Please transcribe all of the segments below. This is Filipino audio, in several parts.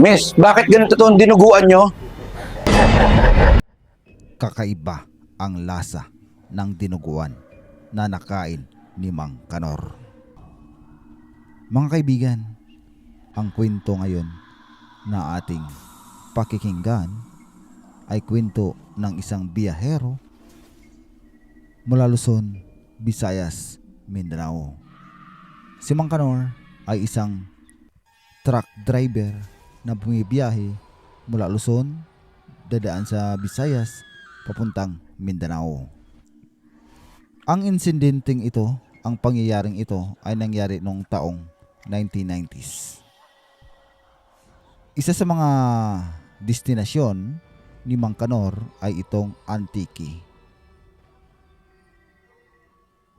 Miss, bakit ganito to ang dinuguan nyo? kakaiba ang lasa ng dinuguan na nakain ni Mang Kanor. Mga kaibigan, ang kwento ngayon na ating pakikinggan ay kwento ng isang biyahero mula Luzon, Visayas, Mindanao. Si Mang Kanor ay isang truck driver na bumibiyahe mula Luzon, dadaan sa Visayas, papuntang Mindanao. Ang insidenteng ito, ang pangyayaring ito ay nangyari noong taong 1990s. Isa sa mga destinasyon ni Mang Kanor ay itong Antique.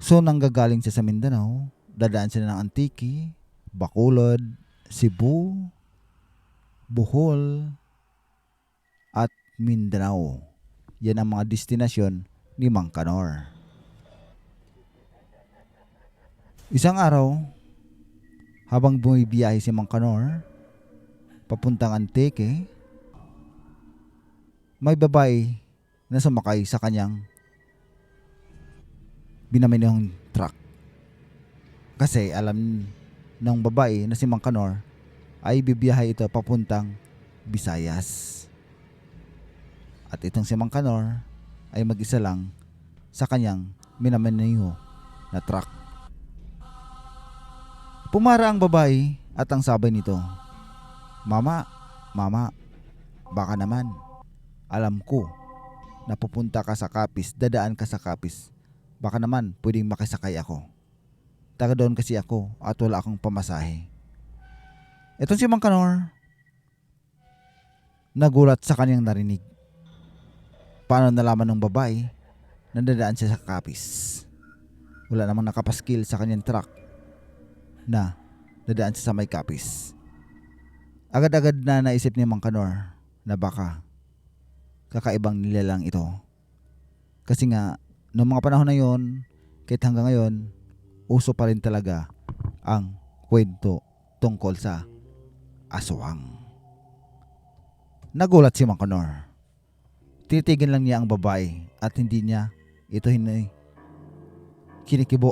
So nanggagaling siya sa Mindanao, dadaan sila ng Antique, Bacolod, Cebu, Bohol, at Mindanao. Yan ang mga destinasyon ni Mang Kanor. Isang araw, habang bumibiyahe si Mang Kanor, papuntang Antique, may babae na sumakay sa kanyang binaminong truck. Kasi alam ng babae na si Mang Kanor ay bibiyahe ito papuntang Visayas. At itong si Mang Kanor ay mag-isa lang sa kanyang minamaneho na truck. Pumara ang babae at ang sabay nito, Mama, Mama, baka naman, alam ko na pupunta ka sa Kapis, dadaan ka sa Kapis. Baka naman pwedeng makisakay ako. Taga doon kasi ako at wala akong pamasahe. Itong si Mang Kanor, nagulat sa kanyang narinig. Paano nalaman ng babae na dadaan siya sa kapis? Wala namang nakapaskil sa kanyang truck na dadaan siya sa may kapis. Agad-agad na naisip ni Mang Kanor na baka kakaibang nilalang ito. Kasi nga, noong mga panahon na yon, kahit hanggang ngayon, uso pa rin talaga ang kwento tungkol sa aswang. Nagulat si Mang Kanor. Titigan lang niya ang babae at hindi niya ito hinay kinikibo.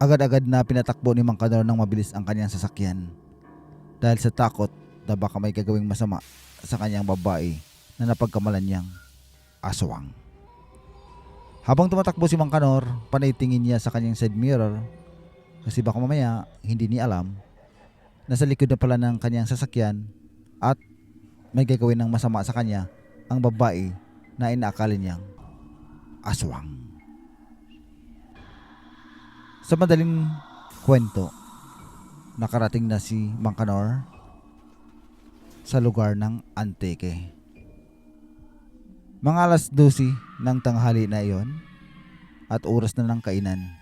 Agad-agad na pinatakbo ni Mang Kanor ng mabilis ang kanyang sasakyan dahil sa takot na baka may gagawing masama sa kanyang babae na napagkamalan niyang aswang. Habang tumatakbo si Mang Kanor, panay tingin niya sa kanyang side mirror kasi baka mamaya hindi niya alam nasa likod na pala ng kanyang sasakyan at may gagawin ng masama sa kanya ang babae na inaakala niyang aswang. Sa madaling kwento, nakarating na si Mang Kanor sa lugar ng Antique. Mga alas 12 ng tanghali na iyon at oras na ng kainan.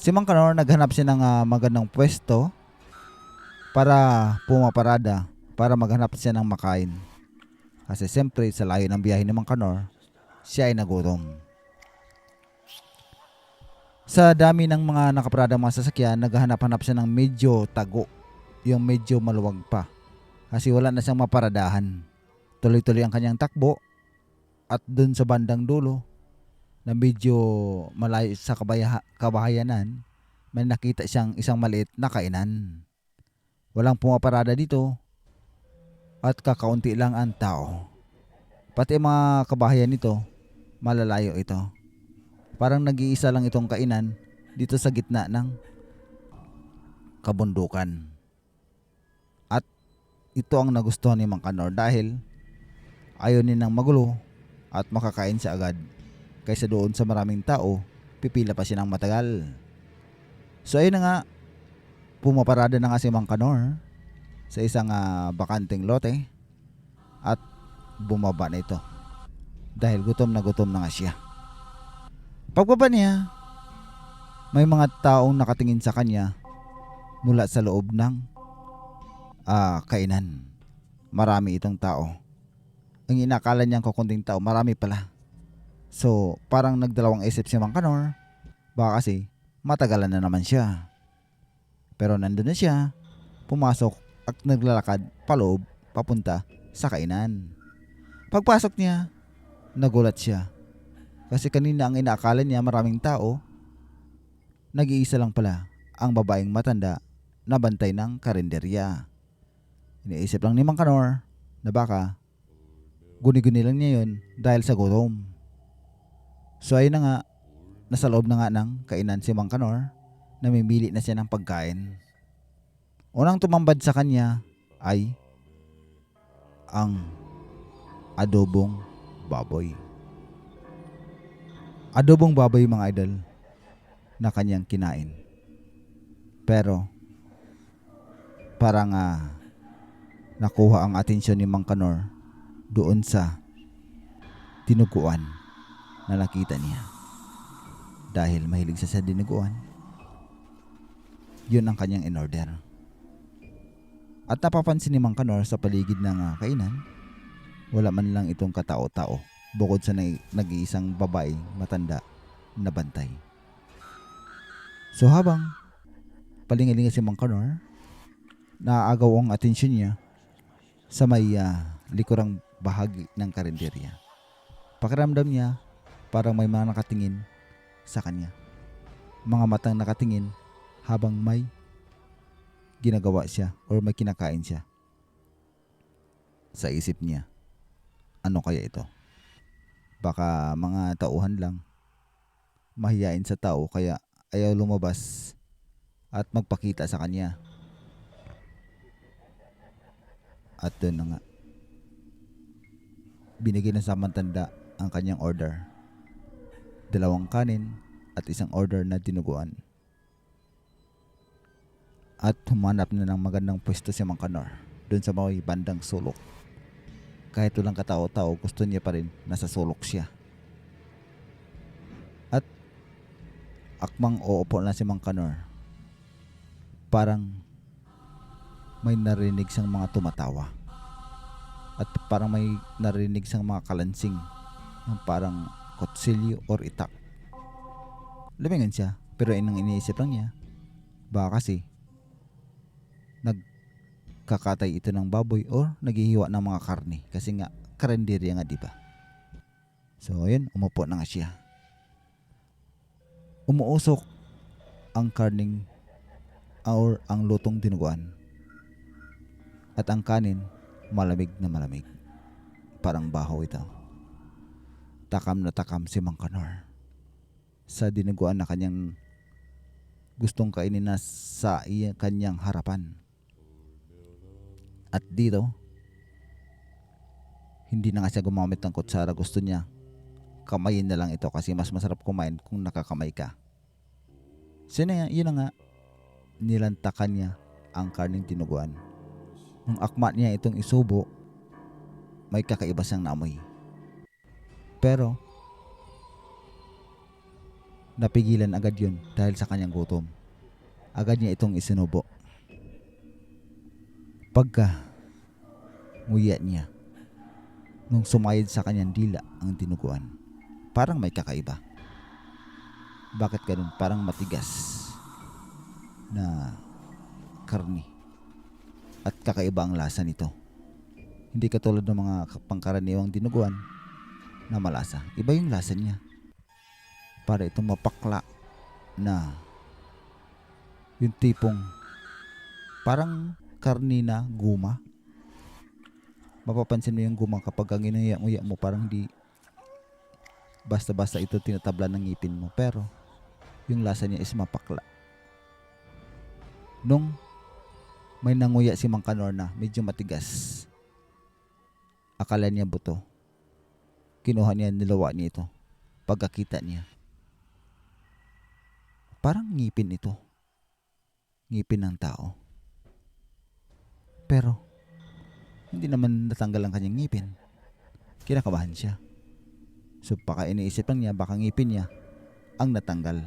Si Mang Kanor naghanap siya ng ah, magandang pwesto para pumaparada para maghanap siya ng makain. Kasi siyempre sa layo ng biyahe ni Mang Kanor, siya ay nagutom. Sa dami ng mga nakaparada mga sasakyan, naghahanap-hanap siya ng medyo tago, yung medyo maluwag pa. Kasi wala na siyang maparadahan. Tuloy-tuloy ang kanyang takbo at dun sa bandang dulo na medyo malayo sa kabaya, kabahayanan, may nakita siyang isang maliit na kainan. Walang pumaparada dito at kakaunti lang ang tao. Pati mga kabahayan nito, malalayo ito. Parang nag-iisa lang itong kainan dito sa gitna ng kabundukan. At ito ang nagustuhan ni Mang Kanor dahil ayaw nilang magulo at makakain siya agad. Kaysa doon sa maraming tao, pipila pa siya ng matagal. So ayun na nga, pumaparada na nga si Mang Kanor sa isang ah, bakanteng lote at bumaba na ito dahil gutom na gutom na nga siya. Pagbaba niya, may mga taong nakatingin sa kanya mula sa loob ng ah, kainan. Marami itong tao. Ang inakala niyang kukunting tao, marami pala. So, parang nagdalawang isip si Mang Kanor. Baka kasi, matagalan na naman siya. Pero nandun na siya pumasok at naglalakad paloob papunta sa kainan. Pagpasok niya, nagulat siya. Kasi kanina ang inaakala niya maraming tao, nag-iisa lang pala ang babaeng matanda na bantay ng karinderya. Iniisip lang ni Mang Kanor na baka guni-guni lang niya yun dahil sa gutom. So ayun na nga, nasa loob na nga ng kainan si Mang Kanor, namimili na siya ng pagkain. Unang tumambad sa kanya ay ang adobong baboy. Adobong baboy mga idol na kanyang kinain. Pero parang ah, nakuha ang atensyon ni Mang Kanor doon sa tinuguan na nakita niya. Dahil mahilig siya sa dinuguan, yun ang kanyang in-order. At napapansin ni Mang Kanor sa paligid ng ah, kainan, wala man lang itong katao-tao bukod sa nag- nag-iisang babae matanda na bantay. So habang palingalinga si Mang Kanor, naaagaw ang atensyon niya sa may ah, likurang bahagi ng karinderya. Pakiramdam niya parang may mga nakatingin sa kanya. Mga matang nakatingin habang may ginagawa siya or may kinakain siya. Sa isip niya, ano kaya ito? Baka mga tauhan lang. Mahiyain sa tao kaya ayaw lumabas at magpakita sa kanya. At doon na nga. Binigyan ng samantanda ang kanyang order. Dalawang kanin at isang order na dinuguan. At humanap na ng magandang pwesto si Mang Kanor doon sa may bandang sulok. Kahit walang katao-tao, gusto niya pa rin nasa sulok siya. At akmang uupo na si Mang Kanor. Parang may narinig siyang mga tumatawa. At parang may narinig siyang mga kalansing ng parang kutsilyo or itak. Lumingon siya, pero inang iniisip lang niya, baka kasi nagkakatay ito ng baboy or naghihiwa ng mga karne kasi nga karenderya nga di? So ayun, umupo na nga siya. Umuusok ang karning or ang lutong dinuguan. At ang kanin, malamig na malamig. Parang baho ito. Takam na takam si Mang Kanor sa dinuguan na kanyang gustong kainin na sa kanyang harapan. At dito, hindi na nga siya gumamit ng kutsara. Gusto niya kamayin na lang ito kasi mas masarap kumain kung nakakamay ka. So yun na, nga- nilantakan niya ang karning tinuguan. Nung akma niya itong isubo, may kakaiba siyang naamoy. Pero, napigilan agad yun dahil sa kanyang gutom. Agad niya itong isinubo. Pagka nguya niya, nung sumayad sa kanyang dila ang tinuguan, parang may kakaiba. Bakit ganun? Parang matigas na karni. At kakaiba ang lasa nito. Hindi katulad ng mga pangkaraniwang dinuguan na malasa. Iba yung lasa niya. Para itong mapakla na yung tipong parang karni na guma. Mapapansin mo yung guma kapag ang inuya-nguya mo parang di basta-basta ito tinatabla ng ngipin mo. Pero yung lasa niya is mapakla. Nung may nanguya si Mang Kanor na medyo matigas. Akala niya buto. Kinuha niya, nilawa niya ito. Pagkakita niya. Parang ngipin ito. Ngipin ng tao. Pero, hindi naman natanggal ang kanyang ngipin. Kinakabahan siya. So, baka iniisip lang niya, baka ngipin niya ang natanggal.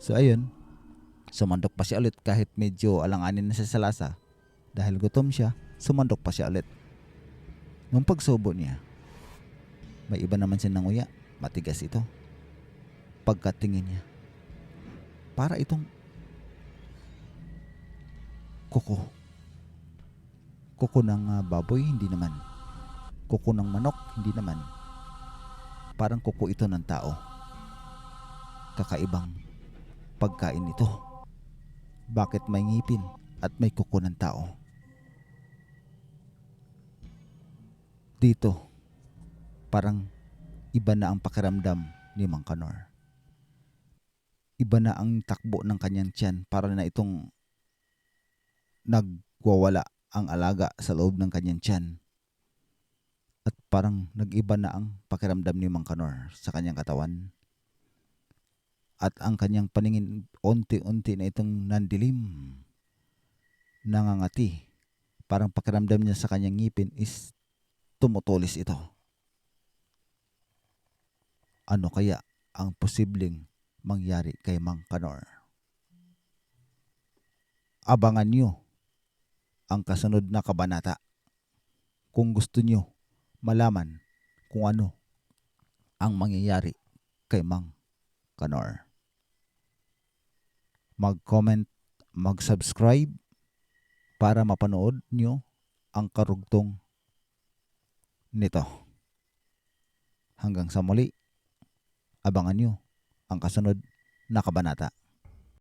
So, ayun. Sumandok pa siya ulit kahit medyo alanganin na siya sa lasa. Dahil gutom siya, sumandok pa siya ulit. Nung pagsubo niya, may iba naman siya nanguya. Matigas ito. Pagkatingin niya, para itong kuko. Kuko ng ah, baboy, hindi naman. Kuko ng manok, hindi naman. Parang kuko ito ng tao. Kakaibang pagkain ito. Bakit may ngipin at may kuko ng tao? Dito, parang iba na ang pakiramdam ni Mang Kanor. Iba na ang takbo ng kanyang tiyan para na itong nagwawala ang alaga sa loob ng kanyang tiyan. At parang nag-iba na ang pakiramdam ni Mang Kanor sa kanyang katawan. At ang kanyang paningin unti-unti na itong nandilim. Nangangati. Parang pakiramdam niya sa kanyang ngipin is tumutulis ito. Ano kaya ang posibleng mangyari kay Mang Kanor? Abangan nyo ang kasunod na kabanata kung gusto nyo malaman kung ano ang mangyayari kay Mang Kanor. Mag-comment, mag-subscribe para mapanood nyo ang karugtong nito. Hanggang sa muli, abangan nyo ang kasunod na kabanata.